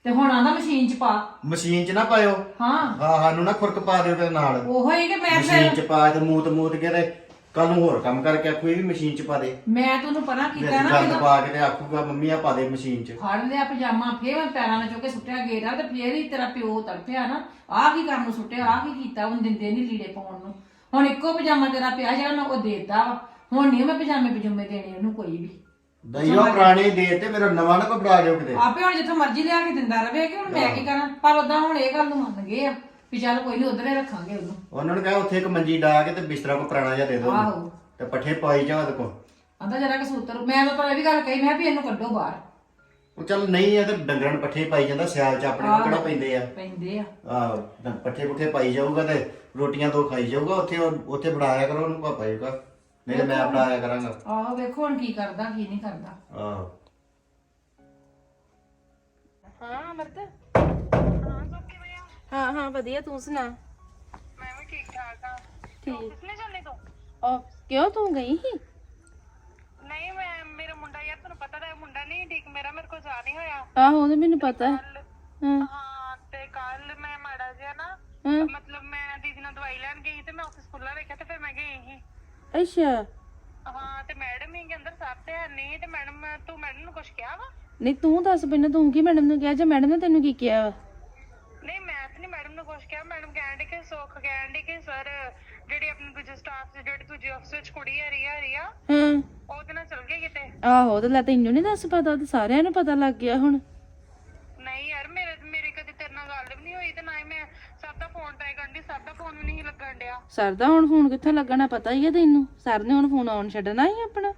ਤੇ ਹੁਣ ਆਂਦਾ ਮਸ਼ੀਨ 'ਚ ਪਾ। ਮਸ਼ੀਨ 'ਚ ਨਾ ਪਾਇਓ। ਹਾਂ। ਹਾਂ ਸਾਨੂੰ ਨਾ ਖੁਰਕ ਪਾ ਦਿਓ ਤੇ ਨਾਲ। ਉਹੋ ਹੀ ਕਿ ਮੈਂ ਮਸ਼ੀਨ ਫਿਰ 'ਚ ਪਾ ਤੇ ਮੂਤ ਮੂਤ ਕੇ ਤੇ ਕੱਲ ਨੂੰ ਹੋਰ ਕੰਮ ਕਰਕੇ ਆਖੂ ਇਹ ਵੀ ਮਸ਼ੀਨ 'ਚ ਪਾ ਦੇ। ਮੈਂ ਤੈਨੂੰ ਪਤਾ ਵਿੱਚ ਕੀਤਾ ਨਾ ਗੰਦ ਜਦੋਂ ਪਾ ਕੇ ਤੇ ਆਖੂਗਾ ਮੰਮੀ ਆ ਪਾ ਦੇ ਮਸ਼ੀਨ 'ਚ। ਫੜ ਲਿਆ ਪਜਾਮਾ ਫੇਰ ਮੈਂ ਪੈਰਾਂ ਨਾਲ ਚੁੱਕ ਕੇ ਸੁੱਟਿਆ ਗੇਰਾ ਤੇ ਫੇਰ ਹੀ ਤੇਰਾ ਪਿਓ ਤੜਫਿਆ ਨਾ। ਆਹ ਕੀ ਕਰਨ ਨੂੰ ਸੁੱਟਿਆ ਆਹ ਕੀ ਕੀਤਾ ਉਹਨੂੰ ਦਿੰਦੇ ਨਹੀਂ ਲੀੜੇ ਪਾਉਣ ਨੂੰ। ਹੁਣ ਇੱਕੋ ਪਜਾਮਾ ਤੇਰਾ ਪਿਆ ਜਿਹੜਾ ਮੈਂ ਉਹ ਦੇਤਾ ਵਾ। ਹੁਣ ਨਹੀਂ ਮੈਂ ਪਜਾਮੇ ਪਜੂਮੇ ਦੇਣੇ ਉਹਨੂੰ ਕੋਈ ਵੀ। ਦਈਓ ਪੁਰਾਣੇ ਦੇ ਤੇ ਮੇਰਾ ਨਵਾਂ ਨਾ ਬਣਾ ਦਿਓ ਕਿਤੇ। ਆਪੇ ਹੁਣ ਜਿੱਥੋਂ ਮਰਜ਼ੀ ਲਿਆ ਕੇ ਦਿੰਦਾ ਰਵੇ ਕਿ ਹੁਣ ਮੈਂ ਕੀ ਕਰਾਂ? ਪਰ ਉਦਾਂ ਹੁਣ ਇਹ ਗੱਲ ਨੂੰ ਮੰਨ ਗਏ ਆ ਵੀ ਚੱਲ ਕੋਈ ਨਹੀਂ ਉਧਰੇ ਰੱਖਾਂਗੇ ਉਹਨੂੰ। ਉਹਨਾਂ ਨੂੰ ਕਹਾਂ ਉੱਥੇ ਇੱਕ ਮੰਜੀ ਡਾ ਕੇ ਤੇ ਬਿਸਤਰਾ ਕੋ ਪੁਰਾਣਾ ਜਿਹਾ ਦੇ ਦਿਓ ਉਹਨੂੰ। ਆਹੋ। ਤੇ ਪੱਠੇ ਪਾਈ ਜਾਓ ਉਹਦੇ ਕੋ ਆਂਦਾ ਜਰਾ ਕਿ ਸੂਤਰ ਮੈਂ ਤਾਂ ਪਰ ਇਹ ਵੀ ਗੱਲ ਕਹੀ ਮੈਂ ਵੀ ਇਹਨੂੰ ਕੱਢੋ ਬਾਹਰ। ਉਹ ਚੱਲ ਨਹੀਂ ਆ ਤੇ ਡੰਗਰਾਂ ਨੂੰ ਪੱਠੇ ਪਾਈ ਜਾਂਦਾ ਸਿਆਲ 'ਚ ਆਪਣੇ ਨੂੰ ਕਿਹੜਾ ਪੈਂਦੇ ਆ। ਪੈਂਦੇ ਆ। ਆਹ ਪੱਠੇ ਪੁੱਠੇ ਪਾਈ ਜਾਊਗਾ ਤੇ ਰੋਟੀਆਂ ਦੋ ਖਾਈ ਜਾਊਗਾ ਉੱਥੇ ਉਹ- ਉੱਥੇ ਬਣਾਇਆ ਕਰੋ ਉਹਨੂੰ ਪਾਪਾ ਜੀ ਕਾ। ਨਹੀਂ ਤੇ ਮੈਂ ਬਣਾਇਆ ਕਰਾਂਗਾ। ਆਹੋ ਵੇਖੋ ਹੁਣ ਕੀ ਕਰਦਾ ਕੀ ਨਹੀਂ ਕਰਦਾ। ਹਾਂ। ਅਮਰਤ? ਹਾਂ ਹਾਂ ਵਧੀਆ ਤੂੰ ਸੁਣਾ? ਮੈਂ ਵੀ ਠੀਕ ਠਾਕ ਆ ਠੀਕ। ਕਿਸਨੇ ਜਾਂਦੇ ਤੂੰ? ਉਹ ਕਿਉਂ ਤੂੰ ਗਈ ਸੀ? ਨਹੀਂ ਮੈਂ ਮੇਰਾ ਮੁੰਡਾ ਯਾਰ ਤੈਨੂੰ ਪਤਾ ਤਾਂ ਹੈ ਮੁੰਡਾ ਨਹੀਂ ਠੀਕ ਮੇਰਾ ਮੇਰੇ ਕੋਲ ਜਾ ਨਹੀਂ ਹੋਇਆ। ਆਹੋ ਉਹ ਤੇ ਮੈਨੂੰ ਪਤਾ ਹੈ। ਹਾਂ। ਹਾਂ ਤੇ ਕੱਲ ਮੈਂ ਮਾੜਾ ਜਿਹਾ ਨਾ ਹਾਂ। ਮਤਲਬ ਮੈਂ ਦੀਦੀ ਨਾਲ ਦਵਾਈ ਲੈਣ ਗਈ ਤੇ ਮੈਂ ਉੱਥੇ ਸਕੂਲਾਂ ਵੇਖਿਆ ਤੇ ਫਿਰ ਮੈਂ ਗਈ ਸੀ ਅੱਛਾ। ਹਾਂ ਤੇ ਮੈਡਮ ਹੀ ਅੰਦਰ ਸਰ ਤੇ ਹੈ ਨਹੀਂ ਤੇ ਮੈਡਮ ਤੂੰ ਮੈਡਮ ਨੂੰ ਕੁਝ ਕਿਹਾ ਵਾ? ਨਹੀਂ ਤੂੰ ਦੱਸ ਪਹਿਲਾਂ ਤੂੰ ਕੀ ਮੈਡਮ ਨੂੰ ਕਿਹਾ ਜਾਂ ਮੈਡਮ ਨੇ ਤੈਨੂੰ ਕੀ ਕਿਹਾ ਵਾ? ਨਹੀਂ ਮੈਂ ਤੇ ਨਹੀਂ ਮੈਡਮ ਨੂੰ ਕੁਝ ਕਿਹਾ। ਮੈਡਮ ਕਹਿਣ ਡਈ ਕਿ ਸੁੱਖ ਕਹਿਣ ਡਈ ਕਿ ਸਰ ਜਿਹੜੀ ਆਪਣੀ ਦੂਜੇ ਸਟਾਫ ਜਿਹੜੀ ਦੂਜੀ ਆਫਿਸ ਵਿੱਚ ਕੁੜੀ ਆ ਰਹੀ ਆ ਰੀਆ ਹਾਂ। ਉਹਦੇ ਨਾਲ ਚਲ ਗਈ ਕਿਤੇ। ਆਹੋ ਤੇ ਲੈ ਤੈਨੂੰ ਨਹੀਂ ਦੱਸ ਪਤਾ ਤੇ ਸਾਰਿਆਂ ਨੂੰ ਪਤਾ ਲੱਗ ਗਿਆ ਹੁਣ। ਨਹੀਂ ਯਾਰ ਮੇਰੇ ਮੇਰੇ ਕਦੇ ਤੇਰੇ ਨਾਲ ਗੱਲ ਵੀ ਨਹੀਂ ਹੋਈ ਤੇ ਨਾ ਹੀ ਮੈਂ ਸਭ ਦਾ ਕਰਨ ਦੀ ਫੋਨ ਵੀ ਨਹੀਂ ਲੱਗਣ ਡਿਆ। ਸਰ ਦਾ ਹੁਣ ਫੋਨ ਕਿੱਥੋਂ ਲੱਗਣਾ ਪਤਾ ਹੀ ਹੈ ਤੈਨੂੰ? ਸਰ ਨੇ ਹੁਣ ਫੋਨ ਆਨ ਛੱਡਣਾ ਹੀ ਆਪਣਾ।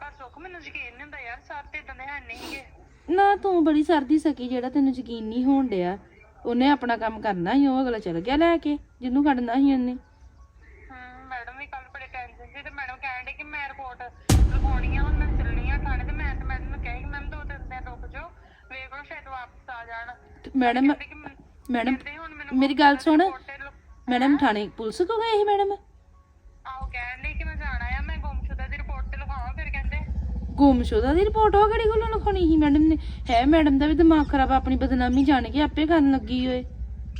ਪਰ ਸੁੱਖ ਮੈਨੂੰ ਯਕੀਨ ਨਹੀਂ ਹੁੰਦਾ ਯਾਰ ਸਰ ਤੇ ਇਦਾਂ ਦੇ ਹੈ ਨਹੀਂ ਗੇ। ਨਾ ਤੂੰ ਬੜੀ ਸਰਦੀ ਸਕੀ ਜਿਹੜਾ ਤੈਨੂੰ ਯਕੀਨ ਨਹੀਂ ਹੋਣ ਡਿਆ। ਉਹਨੇ ਆਪਣਾ ਕੰਮ ਕਰਨਾ ਹੀ ਉਹ ਅਗਲਾ ਚਲ ਗਿਆ ਲੈ ਕੇ ਜਿਹਨੂੰ ਕੱਢਣਾ ਸੀ ਉਹਨੇ। ਹਮ ਮੈਡਮ ਵੀ ਕੱਲ ਬੜੇ ਟੈਨਸ਼ਨ ਸੀ ਤੇ ਮੈਡਮ ਕਹਿਣ ਡੇ ਕਿ ਮੈਂ ਰਿਪੋਰਟ ਲਿਖਾਉਣੀ ਆ ਹੁਣ ਮੈਂ ਚੱਲਣੀ ਆ ਥਾਣੇ ਤੇ ਮੈਂ ਤੇ ਮੈਡਮ ਨੂੰ ਕਿਹਾ ਕਿ ਮੈਮ ਦੋ ਤਿੰਨ ਦਿਨ ਰੁਕ ਜਾਓ ਵੇਖ ਲਓ ਸ਼ਾਇਦ ਵਾਪਸ ਆ ਜਾਣ। ਤੇ ਮੈਡਮ ਕਹਿੰਦੇ ਕਿ ਮੈਂ- ਮੈਡਮ ਕਹਿੰਦੇ ਹੁਣ ਮੈਨੂੰ ਮੇਰੀ ਗੱਲ ਸੁਣ। ਮੈਡਮ ਥਾਣੇ ਪੁਲਿਸ ਕੋ ਗਏ ਸੀ ਮੈਡਮ? ਆਹੋ ਕਹਿਣ ਡੇ ਕਿ ਮੈਂ ਜਾਣਾ ਆ ਮੈਂ ਗੁੰਮਸ਼ੁਦਾ ਦੀ ਰਿਪੋਰਟ ਤੇ ਲਿਖਾਵਾਂ ਫਿਰ ਕਹਿੰਦੇ। ਗੁੰਮਸ਼ੁਦਾ ਦੀ ਰਿਪੋਰਟ ਉਹ ਕਿਹੜੀ ਗੱਲੋਂ ਲਿਖਾਉਣੀ ਸੀ ਮੈਡਮ ਨੇ? ਹੈ ਮੈਡਮ ਦਾ ਵੀ ਦਿਮਾਗ ਖਰਾਬ ਆ, ਆਪਣੀ ਬਦਨਾਮੀ ਜਾਣ ਕੇ ਆਪੇ ਕਰਨ ਲੱਗੀ ਓਏ।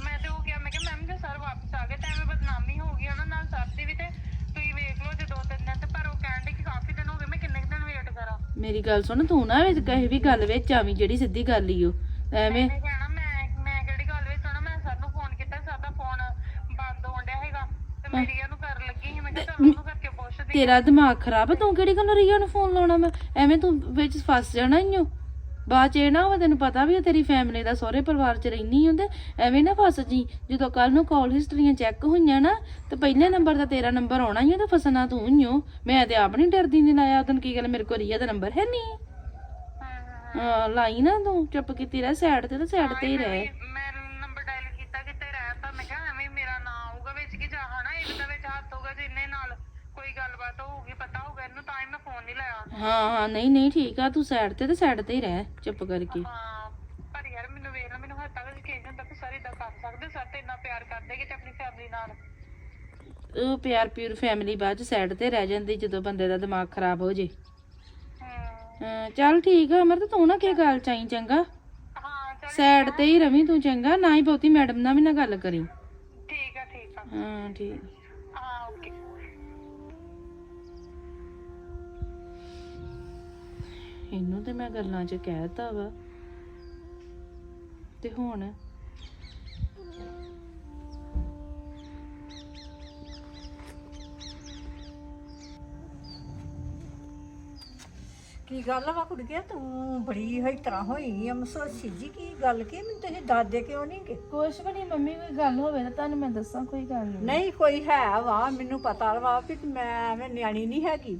ਮੈਂ ਤੇ ਉਹ ਕਿਹਾ ਮੈਂ ਕਿਹਾ ਮੈਮ ਜੇ ਸਰ ਵਾਪਸ ਆ ਗਏ ਤਾਂ ਐਵੇਂ ਬਦਨਾਮੀ ਹੋ ਗਈ ਉਹਨਾਂ ਨਾਲ ਸਰ ਦੀ ਵੀ ਤੇ ਤੁਸੀਂ ਵੇਖ ਲਓ ਜੇ ਦੋ ਤਿੰਨ ਦਿਨ ਤੇ ਪਰ ਉਹ ਕਹਿਣ ਡੇ ਕਿ ਕਾਫੀ ਦਿਨ ਹੋ ਗਏ ਮੈਂ ਕਿੰਨੇ ਕੁ ਦਿਨ ਵੇਟ ਕਰਾਂ? ਮੇਰੀ ਗੱਲ ਸੁਣ ਤੂੰ ਨਾ ਵਿੱਚ ਕਹੇ ਵੀ ਗੱਲ ਵਿੱਚ ਆਵੀਂ ਜਿਹੜੀ ਸਿੱਧੀ ਗੱਲ ਈ ਓ। ਐਵੇਂ ਮੈਂ ਮੈਂ ਕਿਹੜੀ ਗੱਲ ਵਿੱਚ ਸੁਣਾ ਮੈਂ ਸਰ ਨੂੰ ਫੋਨ ਕੀਤਾ ਸਰ ਦਾ ਫੋਨ ਬੰਦ ਹੋਣ ਡਿਆ ਹੈਗਾ ਤੇ ਮੇਰੀ ਇਹਨੂੰ ਕਰਨ ਲੱਗੀ ਸੀ ਮੈਂ ਕਿਹਾ ਚਲ ਉਹਨੂੰ ਕਰਕੇ ਤੇਰਾ ਦਿਮਾਗ ਖਰਾਬ ਆ, ਤੂੰ ਕਿਹੜੀ ਗੱਲੋਂ ਰੀਆ ਨੂੰ ਫੋਨ ਲਾਉਣਾ ਮੈਂ? ਐਵੇਂ ਤੂੰ ਵਿੱਚ ਫਸ ਜਾਣਾ ਈ ਓ। ਬਾਅਦ ਚ ਇਹ ਨਾ ਹੋਵੇ ਤੈਨੂੰ ਪਤਾ ਵੀ ਆ ਤੇਰੀ ਫੈਮਿਲੀ ਦਾ ਸਹੁਰੇ ਪਰਿਵਾਰ ਚ ਰਹਿਨੀ ਹੁੰਦੇ ਐਵੇਂ ਨਾ ਫਸ ਜੀ। ਜਦੋਂ ਕੱਲ ਨੂੰ ਕਾਲ ਹਿਸਟਰੀਆਂ ਚੈੱਕ ਹੋਈਆਂ ਨਾ ਤੇ ਪਹਿਲੇ ਨੰਬਰ ਦਾ ਤੇਰਾ ਨੰਬਰ ਆਉਣਾ ਹੀ ਆ ਤੇ ਫਸਣਾ ਤੂੰ ਹੀ ਓ। ਮੈਂ ਤੇ ਆਪ ਨਹੀਂ ਡਰਦੀ ਨਹੀਂ ਲਾਇਆ ਉਦੋਂ ਕੀ ਗੱਲ ਮੇਰੇ ਕੋਲ ਰੀਆ ਦਾ ਨੰਬਰ ਹੈ ਨਹੀਂ ਹਾਂ ਲਾਈ ਨਾ ਤੂੰ ਚੁੱਪ ਕੀਤੀ ਰਹਿ ਸਾਈਡ ਤੇ ਤੇ ਸਾਈਡ ਤੇ ਹੀ ਰਹਿ। ਤਾਂ ਹੀ ਮੈਂ ਫੋਨ ਨਹੀਂ ਲਾਇਆ। ਹਾਂ ਹਾਂ ਨਹੀਂ ਨਹੀਂ ਠੀਕ ਆ ਤੂੰ ਸਾਈਡ ਤੇ ਤੇ ਸਾਈਡ ਤੇ ਹੀ ਰਹਿ ਚੁੱਪ ਕਰਕੇ। ਹਾਂ ਪਰ ਯਾਰ ਮੈਨੂੰ ਵੇਖ ਲੈ ਮੈਨੂੰ ਹੱਥ ਤੱਕ ਯਕੀਨ ਨਹੀਂ ਹੁੰਦਾ ਕਿ ਸਰ ਇਦਾਂ ਕਰ ਸਕਦੇ ਸਰ ਤੇ ਇੰਨਾ ਪਿਆਰ ਕਰਦੇ ਕਿਤੇ ਆਪਣੀ ਫੈਮਿਲੀ ਨਾਲ। ਉਹ ਪਿਆਰ ਪਿਆਰ ਫੈਮਿਲੀ ਬਾਅਦ ਚ ਸਾਈਡ ਤੇ ਰਹਿ ਜਾਂਦੀ ਜਦੋਂ ਬੰਦੇ ਦਾ ਦਿਮਾਗ ਖਰਾਬ ਹੋ ਜੇ। ਹਾਂ, ਚੱਲ ਠੀਕ ਆ ਅਮਰ ਤੂੰ ਨਾ ਕੀ ਗੱਲ ਚਾਈ ਚੰਗਾ। ਹਾਂ ਚਲ ਸਾਈਡ ਤੇ ਹੀ ਰਵੀ ਤੂੰ ਚੰਗਾ ਨਾ ਹੀ ਬਹੁਤੀ ਮੈਡਮ ਨਾਲ ਵੀ ਨਾ ਗੱਲ ਕਰੀ। ਠੀਕ ਆ ਠੀਕ ਆ। ਹਾਂ ਠੀਕ। ਇਹਨੂੰ ਤੇ ਮੈਂ ਗੱਲਾਂ 'ਚ ਕਹਿਤਾ ਵਾ। ਤੇ ਹੁਣ? ਕੀ ਗੱਲ ਵਾ ਕੁੜੀਏ? ਤੂੰ ਬੜੀ ਹੋਈ ਤਰ੍ਹਾਂ ਹੋਈ ਆ। ਮਸੋਸੀ ਜੀ ਕੀ ਗੱਲ ਕੀ? ਮੈਨੂੰ ਤੁਸੀਂ ਦੱਸਦੇ ਕਿਉਂ ਨਹੀਂ ਕਿ ਕੁਛ ਵੀ ਨਹੀਂ ਮੰਮੀ ਕੋਈ ਗੱਲ ਹੋਵੇ ਤਾਂ ਤੁਹਾਨੂੰ ਮੈਂ ਦੱਸਾਂ ਕੋਈ ਗੱਲ ਨਹੀਂ ਨਹੀਂ ਕੋਈ ਹੈ ਵਾ। ਮੈਨੂੰ ਪਤਾ ਵਾ ਵੀ ਮੈਂ ਐਵੇਂ ਨਿਆਣੀ ਨਹੀਂ ਹੈਗੀ।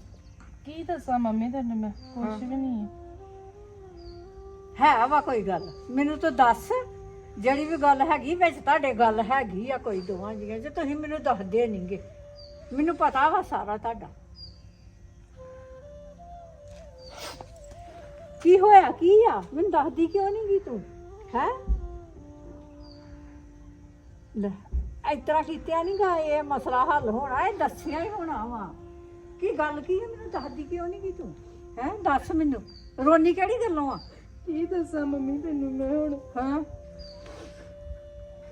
ਕੀ ਦੱਸਾਂ ਮੰਮੀ ਤੈਨੂੰ ਮੈਂ? ਕੁਛ ਵੀ ਨਹੀਂ ਹੈ ਵਾ ਕੋਈ ਗੱਲ। ਮੈਨੂੰ ਤੂੰ ਦੱਸ ਜਿਹੜੀ ਵੀ ਗੱਲ ਹੈਗੀ ਵਿੱਚ ਤੁਹਾਡੇ ਗੱਲ ਹੈਗੀ ਆ ਕੋਈ ਦੋਵਾਂ ਜੀਆਂ ਜੇ ਤੁਸੀਂ ਮੈਨੂੰ ਦੱਸਦੇ ਨਹੀਂਗੇ। ਮੈਨੂੰ ਪਤਾ ਵਾ ਸਾਰਾ ਤੁਹਾਡਾ। ਕੀ ਹੋਇਆ ਕੀ ਆ? ਮੈਨੂੰ ਦੱਸਦੀ ਕਿਉਂ ਨਹੀਂ ਗਈ ਤੂੰ? ਹੈ? ਲੈ ਇਸ ਤਰ੍ਹਾਂ ਕੀਤਿਆ ਨਹੀਂ ਗਾ ਇਹ ਮਸਲਾ ਹੱਲ ਹੋਣਾ ਇਹ ਦੱਸਿਆ ਹੀ ਹੋਣਾ ਵਾ। ਕੀ ਗੱਲ ਕੀ ਹੈ ਮੈਨੂੰ ਦੱਸਦੀ ਕਿਉਂ ਨਹੀਂ ਗਈ ਤੂੰ? ਹੈ? ਦੱਸ ਮੈਨੂੰ। ਰੋਣੀ ਕਿਹੜੀ ਗੱਲੋਂ ਆ? ਕੀ ਦੱਸਾਂ ਮੰਮੀ ਤੈਨੂੰ ਮੈਂ ਹੁਣ? ਹਾਂ।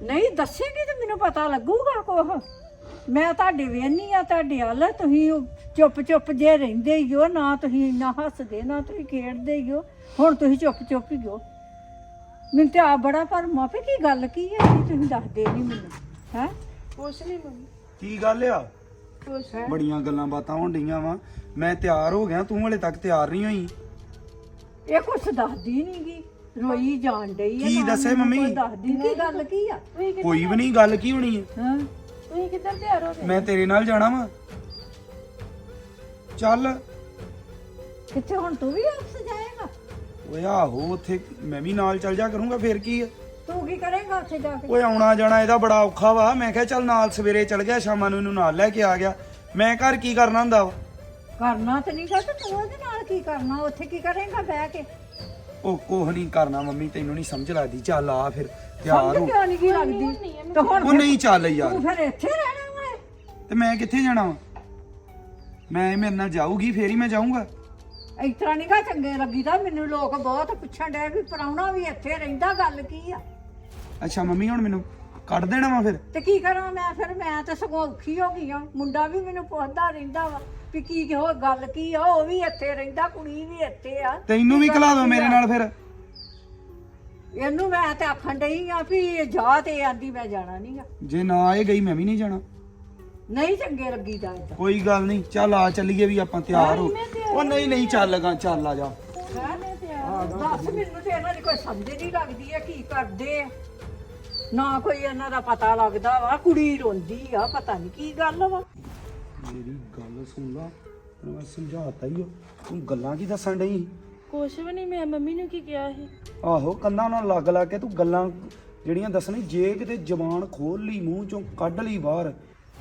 ਨਹੀਂ ਦੱਸੇਗੀ ਤੇ ਮੈਨੂੰ ਪਤਾ ਲੱਗੂਗਾ ਕੋਹ ਮੈਂ ਤੁਹਾਡੇ ਵੇਹਨੀ ਆ ਤੁਹਾਡੇ ਵੱਲ। ਤੁਸੀਂ ਚੁੱਪ ਚੁੱਪ ਜੇ ਰਹਿੰਦੇ ਹੀ ਹੋ ਨਾ ਤੁਸੀਂ ਇੰਨਾ ਹੱਸਦੇ ਨਾ ਤੁਸੀਂ ਖੇਡਦੇ ਹੀ ਹੋ ਹੁਣ ਤੁਸੀਂ ਚੁੱਪ ਚੁੱਪ ਹੀ ਹੋ ਮੈਨੂੰ ਤੇ ਆ ਬੜਾ ਪਰ ਮਾਪੇ ਕੀ ਗੱਲ ਕੀ ਹੈ ਕੀ ਤੁਸੀਂ ਦੱਸਦੇ ਨਹੀਂ ਮੈਨੂੰ? ਹੈ? ਕੁਛ ਨਹੀਂ ਮੰਮੀ। ਕੀ ਗੱਲ ਆ? ਬੜੀਆਂ ਗੱਲਾਂ ਬਾਤਾਂ ਹੋਣ ਡਈਆਂ ਵਾ। ਮੈਂ ਤਿਆਰ ਹੋ ਗਿਆ ਤੂੰ ਹਲੇ ਤੱਕ ਤਿਆਰ ਨਹੀਂ ਹੋਈ। ਇਹ ਕੁਛ ਦੱਸਦੀ ਨਹੀਂ ਗੀ। ਰੋਈ ਜਾਣ ਡਈ ਹੈ ਕੀ ਦੱਸੇ ਮੰਮੀ? ਦੱਸਦੀ ਕੀ ਗੱਲ ਕੀ ਆ? ਕੋਈ ਵੀ ਨਹੀਂ ਗੱਲ ਕੀ ਹੋਣੀ ਹੈ ਹਾਂ। ਤੁਸੀਂ ਕਿੱਧਰ ਤਿਆਰ ਹੋ ਗਏ? ਮੈਂ ਤੇਰੇ ਨਾਲ ਜਾਣਾ ਵਾ। ਚੱਲ। ਕਿੱਥੇ ਹੁਣ ਤੂੰ ਵੀ ਆਪਸ ਜਾਏਗਾ ਓਏ ਆਹੋ ਉੱਥੇ ਮੈਂ ਵੀ ਨਾਲ ਚੱਲ ਜਾ ਕਰੂੰਗਾ ਫੇਰ ਕੀ ਆ? ਤੂੰ ਕੀ ਕਰੇਗਾ ਉੱਥੇ ਜਾ ਕੇ? ਓਏ ਆਉਣਾ ਜਾਣਾ ਇਹਦਾ ਬੜਾ ਔਖਾ ਵਾ। ਮੈਂ ਕਿਹਾ ਚੱਲ ਨਾਲ ਸਵੇਰੇ ਚੱਲ ਗਿਆ ਸ਼ਾਮਾਂ ਨੂੰ ਇਹਨੂੰ ਨਾਲ ਲੈ ਕੇ ਆ ਗਿਆ। ਮੈਂ ਘਰ ਕੀ ਕਰਨਾ ਹੁੰਦਾ ਵਾ? ਕਰਨਾ ਤੇ ਨਹੀਂ ਕਰ ਤੂੰ ਉਹਦੇ ਨਾਲ ਕੀ ਕਰਨਾ? ਉੱਥੇ ਕੀ ਕਰੇਗਾ ਬਹਿ ਕੇ? ਉਹ ਕੁਝ ਨਹੀਂ ਕਰਨਾ ਮੰਮੀ ਤੈਨੂੰ ਨਹੀਂ ਸਮਝ ਲੱਗਦੀ। ਚੱਲ ਆ ਫਿਰ ਤਿਆਰ ਸਮਝ ਹੋ। ਕਿਉਂ ਨਹੀਂ ਕੀ ਲੱਗਦੀ? ਤੇ ਹੁਣ ਉਹ ਨਹੀਂ ਚੱਲ ਯਾਰ। ਤੂੰ ਫਿਰ ਇੱਥੇ ਰਹਿਣਾ ਵਾ? ਤੇ ਮੈਂ ਕਿੱਥੇ ਜਾਣਾ ਵਾ? ਮੈਂ ਮੇਰੇ ਨਾਲ ਜਾਊਗੀ ਫੇਰ ਹੀ ਮੈਂ ਜਾਊਂਗਾ। ਇਸ ਤਰ੍ਹਾਂ ਨਹੀਂ ਗਾ ਚੰਗੇ ਲੱਗੀਦਾ। ਮੈਨੂੰ ਲੋਕ ਬਹੁਤ ਪੁੱਛਣ ਡਏ ਵੀ ਪਰਾਉਣਾ ਵੀ ਇੱਥੇ ਰਹਿੰਦਾ ਗੱਲ ਕੀ ਆ? ਅੱਛਾ ਮੰਮੀ ਹੁਣ ਮੈਨੂੰ ਕੱਢ ਦੇਣਾ ਵਾ ਫਿਰ? ਤੇ ਕੀ ਕਰਾਂ ਮੈਂ ਫਿਰ? ਮੈਂ ਤਾਂ ਸਗੋਂ ਔਖੀ ਹੋ ਗਈ ਆ ਮੁੰਡਾ ਵੀ ਮੈਨੂੰ ਪੁੱਛਦਾ ਰਹਿੰਦਾ ਵਾ ਵੀ ਕੀ ਹੋ ਗੱਲ ਕੀ ਆ ਉਹ ਵੀ ਇੱਥੇ ਰਹਿੰਦਾ ਕੁੜੀ ਵੀ ਇੱਥੇ ਆ। ਤੈਨੂੰ ਵੀ ਖਿਲਾ ਦੋ ਮੇਰੇ ਨਾਲ ਫਿਰ। ਇਹਨੂੰ ਮੈਂ ਤੇ ਆਖਣ ਡਈ ਆ ਵੀ ਜਾ ਤੇ ਆਂਦੀ ਮੈਂ ਜਾਣਾ ਨਹੀਂਗਾ ਜੇ ਨਾ ਆਏ ਗਈ ਮੈਂ ਵੀ ਨਹੀਂ ਜਾਣਾ। ਨਹੀਂ ਚੰਗੇ ਲੱਗੀਦਾ ਏਦਾਂ ਕੋਈ ਗੱਲ ਨਹੀਂ ਚੱਲ ਆ ਚੱਲੀਏ ਵੀ ਆਪਾਂ ਤਿਆਰ ਹੋ। ਉਹ ਨਹੀਂ ਨਹੀਂ ਚੱਲ ਲਗਾ ਚੱਲ ਆ ਜਾ। ਦੱਸ ਮੈਨੂੰ ਤੇ ਇਹਨਾਂ ਦੀ ਕੋਈ ਸਮਝ ਨਹੀਂ ਲੱਗਦੀ ਹੈ ਕੀ ਕਰਦੇ ਆ। ਨਾ ਕੋਈ ਇਹਨਾਂ ਦਾ ਪਤਾ ਲੱਗਦਾ ਵਾ ਕੁੜੀ ਰੋਂਦੀ ਆ ਪਤਾ ਨਹੀਂ ਕੀ ਗੱਲ ਵਾ। ਮੇਰੀ ਗੱਲ ਸੁਣ ਲਾ ਤੈਨੂੰ ਮੈਂ ਸਮਝਾਤਾ ਹੀ। ਤੂੰ ਗੱਲਾਂ ਕੀ ਦੱਸਣ ਡਈ ਕੁਛ ਵੀ ਨਹੀਂ ਮੈਂ ਮੰਮੀ ਨੂੰ ਕੀ ਕਿਹਾ ਸੀ? ਆਹੋ ਕੰਨਾਂ ਨਾਲ ਲੱਗ ਲੱਗ ਕੇ ਤੂੰ ਗੱਲਾਂ ਜਿਹੜੀਆਂ ਦੱਸਣੀ ਜੇ ਕਿਤੇ ਜ਼ਬਾਨ ਖੋਲ ਲਈ ਮੂੰਹ ਚੋਂ ਕੱਢ ਲਈ ਬਾਹਰ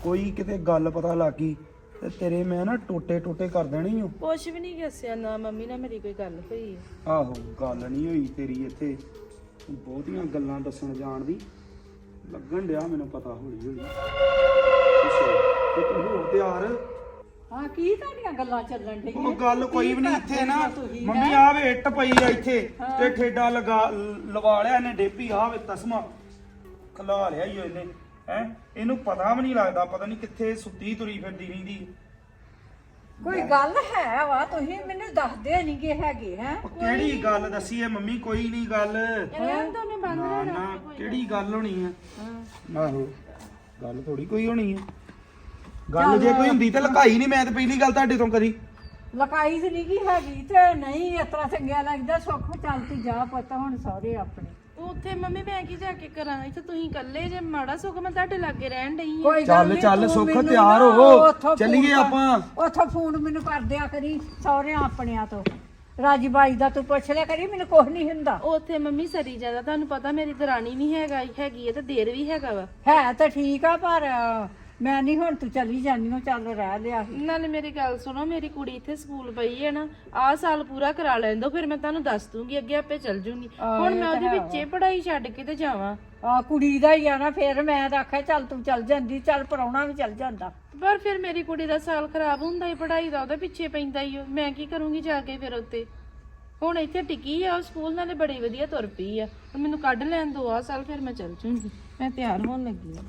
ਕੋਈ ਕਿਤੇ ਗੱਲ ਪਤਾ ਲੱਗੀ ਤੇ ਤੇਰੇ ਮੈਂ ਨਾ ਟੋਟੇ ਟੋਟੇ ਕਰ ਦੇਣੀ ਓ। ਕੁਛ ਵੀ ਨਹੀਂ ਦੱਸਿਆ ਨਾ ਮੰਮੀ ਨਾਲ ਮੇਰੀ ਕੋਈ ਗੱਲ ਹੋਈ। ਹੈ ਆਹੋ ਗੱਲ ਨਹੀਂ ਹੋਈ ਤੇਰੀ ਇੱਥੇ। ਤੂੰ ਬਹੁਤੀਆਂ ਗੱਲਾਂ ਦੱਸਣ ਜਾਣ ਦੀ ਲੱਗਣ ਡਿਆ ਮੈਨੂੰ ਪਤਾ ਹੌਲੀ ਹੌਲੀ। ਤੇ ਤੂੰ ਤਿਆਰ। ਹਾਂ ਕੀ ਤੁਹਾਡੀਆਂ ਗੱਲਾਂ ਚੱਲਣ ਉਹ ਡੀਆਂ ਗੱਲ ਕੋਈ ਵੀ ਨਹੀਂ ਇੱਥੇ ਨਾ ਮੰਮੀ ਆ ਵੇ ਇੱਟ ਪਈ ਆ ਇੱਥੇ ਤੇ ਠੇਡਾ ਲਗਾ ਲਵਾ ਲਿਆ ਇਹਨੇ ਡੇਪੀ ਆ ਵੇ ਤਸਮਾ। ਖਲਾ ਲਿਆ ਈ ਇਹਨੇ ਹੈ? ਇਹਨੂੰ ਪਤਾ ਵੀ ਨਹੀਂ ਲੱਗਦਾ ਪਤਾ ਨਹੀਂ ਕਿੱਥੇ ਸੁੱਤੀ ਤੁਰੀ ਫਿਰਦੀ ਰਹਿੰਦੀ। ਕੋਈ ਗੱਲ ਹੈ ਵਾ ਤੁਸੀਂ ਮੈਨੂੰ ਦੱਸਦੇ ਨਹੀਂ ਕਿ ਹੈਗੇ ਹੈ? ਉਹ ਕਿਹੜੀ ਗੱਲ ਦੱਸੀ ਐ ਮੰਮੀ ਕੋਈ ਨਹੀਂ ਗੱਲ। ਰਹਿਣ ਦੋ ਨੇ ਬੰਦ ਨਾ ਨਾ ਕਿਹੜੀ ਗੱਲ ਹੋਣੀ ਹੈ? ਆਹੋ ਗੱਲ ਥੋੜੀ ਕੋਈ ਹੋਣੀ ਹੈ। ਗੱਲ ਜੇ ਕੋਈ ਹੁੰਦੀ ਤਾਂ ਲੁਕਾਈ ਨਹੀਂ ਮੈਂ ਤਾਂ ਪਹਿਲੀ ਗੱਲ ਤੁਹਾਡੇ ਤੋਂ ਕਰੀ। ਲਕਾਈ ਤੇ ਨਹੀਂ ਕੀ ਹੈਗੀ ਤੇ ਨਹੀਂ ਇਸ ਤਰ੍ਹਾਂ ਚੰਗਿਆ ਲੱਗਦਾ ਸੁੱਖ ਚੱਲਤੀ ਜਾ ਪੁੱਤ ਹੁਣ ਸਹੁਰੇ ਆਪਣੇ। ਉੱਥੇ ਮੰਮੀ ਮੈਂ ਕੀ ਜਾ ਕੇ ਕਰਾਂ? ਇੱਥੇ ਤੁਸੀਂ ਇਕੱਲੇ ਜੇ ਮਾੜਾ ਸੁੱਖ ਮੈਂ ਤੁਹਾਡੇ ਲਾਗੇ ਰਹਿਣ ਡਈ ਹਾਂ ਕੋਈ ਚੱਲ, ਗੱਲ ਨੀ, ਚੱਲ, ਤੂੰ ਸੁੱਖ, ਮੈਨੂੰ ਤਿਆਰ ਨਾ। ਉੱਥੋਂ ਚੱਲੀਏ ਫੋਨ ਕਰ- ਆਪਾਂ। ਉੱਥੋਂ ਫੋਨ ਮੈਨੂੰ ਕਰ ਦਿਆ ਕਰੀ ਸਹੁਰਿਆਂ ਆਪਣਿਆਂ ਤੋਂ। ਰਾਜੀ ਬਾਈ ਦਾ ਤੂੰ ਪੁੱਛ ਲਿਆ ਕਰੀ ਮੈਨੂੰ ਕੁਝ ਨਹੀਂ ਹੁੰਦਾ। ਉੱਥੇ ਮੰਮੀ ਸਰੀ ਜ਼ਿਆਦਾ ਤੁਹਾਨੂੰ ਪਤਾ ਮੇਰੀ ਦਰਾਣੀ ਵੀ ਹੈਗਾ ਹੈਗੀ ਹੈ ਤੇ ਦੇਰ ਵੀ ਹੈਗਾ ਵਾ। ਹੈ ਤਾਂ ਠੀਕ ਆ ਪਰ ਮੈਂ ਨਹੀਂ ਹੁਣ ਤੂੰ ਚਲੀ ਜਾਨੀ ਓ ਚੱਲ ਰਹਿ ਲਿਆ ਸੀ। ਨਾਲੇ ਮੇਰੀ ਗੱਲ ਸੁਣੋ ਮੇਰੀ ਕੁੜੀ ਇੱਥੇ ਸਕੂਲ ਪਈ ਹੈ ਨਾ ਆਹ ਸਾਲ ਪੂਰਾ ਕਰਾ ਲੈਣ ਫਿਰ ਮੈਂ ਤੁਹਾਨੂੰ ਦੱਸ ਦੂੰਗੀ ਅੱਗੇ ਆਪੇ ਚੱਲ ਜੂੰਗੀ। ਹੁਣ ਮੈਂ ਉਹਦੇ ਵਿੱਚੇ ਪੜ੍ਹਾਈ ਛੱਡ ਕੇ ਤੇ ਜਾਵਾਂ। ਆ ਕੁੜੀ ਦਾ ਹੀ ਆ ਨਾ ਫਿਰ ਮੈਂ ਤਾਂ ਆਖਿਆ ਚੱਲ ਤੂੰ ਚੱਲ ਜਾਂਦੀ ਚੱਲ ਪਰਾਉਣਾ ਵੀ ਚੱਲ ਜਾਂਦਾ। ਪਰ ਫਿਰ ਮੇਰੀ ਕੁੜੀ ਦਾ ਸਾਲ ਖਰਾਬ ਹੁੰਦਾ ਹੀ ਪੜ੍ਹਾਈ ਦਾ ਉਹਦੇ ਪਿੱਛੇ ਪੈਂਦਾ ਹੀ ਉਹ ਮੈਂ ਕੀ ਕਰੂੰਗੀ ਜਾ ਕੇ ਫਿਰ ਉੱਤੇ? ਹੁਣ ਇੱਥੇ ਟਿਕੀ ਆ ਉਹ ਸਕੂਲ ਨਾਲੇ ਬੜੀ ਵਧੀਆ ਤੁਰ ਪਈ ਆ। ਹੁਣ ਮੈਨੂੰ ਕੱਢ ਲੈਣ ਦੋ ਆ ਸਾਲ ਫਿਰ ਮੈਂ ਚੱਲ ਜੂੰਗੀ। ਮੈਂ ਤਿਆਰ ਹੋਣ ਲੱਗੀ ਆ।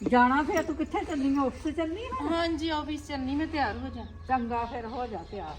ਜਾਣਾ ਫਿਰ ਤੂੰ ਕਿੱਥੇ ਚੱਲੀ? ਆਂ? ਆਫਿਸ ਚੱਲਨੀ ਆ ਹਾਂਜੀ ਆਫਿਸ ਚੱਲਣੀ ਮੈਂ ਤਿਆਰ ਹੋ ਜਾ। ਚੰਗਾ ਫਿਰ ਹੋ ਜਾ ਤਿਆਰ।